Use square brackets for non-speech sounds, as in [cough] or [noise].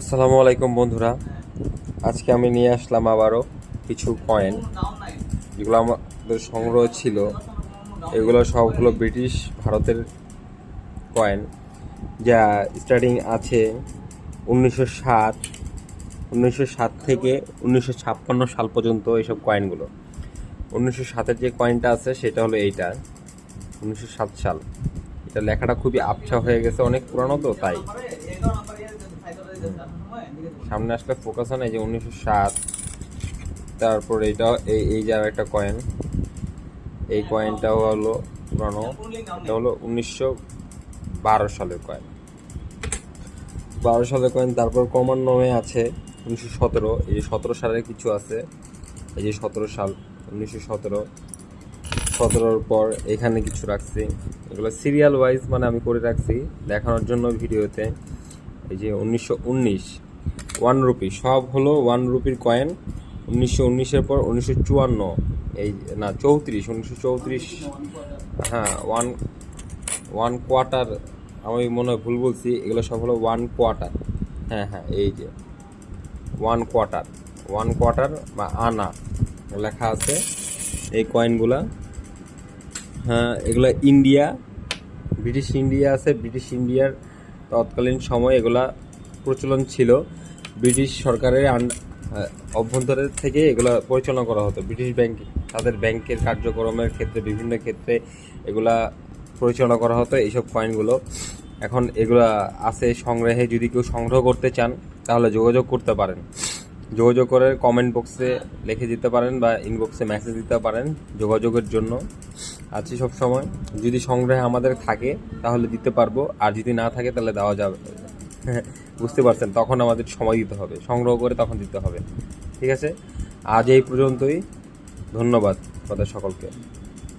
আসসালামু আলাইকুম বন্ধুরা। আজকে আমি নিয়ে আসলাম আবারও কিছু কয়েন যেগুলো আমাদের সংগ্রহ ছিল, এগুলো সবগুলো ব্রিটিশ ভারতের কয়েন যা স্টার্টিং আছে উনিশশো সাত উনিশশো সাত থেকে উনিশশো ছাপ্পান্ন সাল পর্যন্ত এইসব কয়েনগুলো উনিশশো সাতের যে কয়েনটা আছে, সেটা হলো এইটা, উনিশশো সাত সাল। এটা লেখাটা খুবই আবছা হয়ে গেছে, অনেক পুরানো তো, তাই। সামনে আসলে ফোকাস হয় না যে উনিশশো সাত, তারপর এইটা, এই এই যে আর একটা কয়েন এই কয়েনটাও হলো পুরানো, এটা হলো উনিশশো বারো সালের কয়েন বারো সালের কয়েন তারপর ক্রমান্বয়ে আছে উনিশশো সতেরো, এই যে সতেরো সালের কিছু আছে, এই যে সতেরো সাল, উনিশশো সতেরো। সতেরোর পর এখানে কিছু রাখছি, এগুলো সিরিয়াল ওয়াইজ মানে আমি করে রাখছি দেখানোর জন্য ভিডিওতে, এই যে উনিশশো উনিশ। One rupee. সব হলো ওয়ান রুপির কয়েন। উনিশশো উনিশের পর উনিশশো চুয়ান্ন। এই, না, চৌত্রিশ, উনিশশো চৌত্রিশ। হ্যাঁ ওয়ান ওয়ান কোয়ার্টার। আমি মনে হয় ভুল বলছি, এগুলো সব হলো ওয়ান কোয়ার্টার। হ্যাঁ হ্যাঁ এই যে, ওয়ান কোয়ার্টার। ওয়ান কোয়ার্টার বা আনা লেখা আছে এই কয়েনগুলা। হ্যাঁ এগুলো ইন্ডিয়া, ব্রিটিশ ইন্ডিয়া আছে। ব্রিটিশ ইন্ডিয়ার তৎকালীন সময় এগুলা প্রচলন ছিল। ব্রিটিশ সরকারের অভ্যন্তরের থেকে এগুলো পরিচালনা করা হতো। ব্রিটিশ ব্যাংক, তাদের ব্যাংকের কার্যক্রমের ক্ষেত্রে, বিভিন্ন ক্ষেত্রে এগুলা পরিচালনা করা হতো, এইসব কয়েনগুলো এখন এগুলা আছে সংগ্রহে, যদি কেউ সংগ্রহ করতে চান, তাহলে যোগাযোগ করতে পারেন। যোগাযোগ করে কমেন্ট বক্সে লিখে দিতে পারেন বা ইনবক্সে মেসেজ দিতে পারেন যোগাযোগের জন্য। আছি সব সময়। যদি সংগ্রহে আমাদের থাকে, তাহলে দিতে পারব। আর যদি না থাকে, তাহলে দেওয়া যাবে। [laughs] বুঝতে পারছেন, তখন আমাদের সময় দিতে হবে, সংগ্রহ করে তখন দিতে হবে। ঠিক আছে? আজ এই পর্যন্তই। ধন্যবাদ তাদের সকলকে।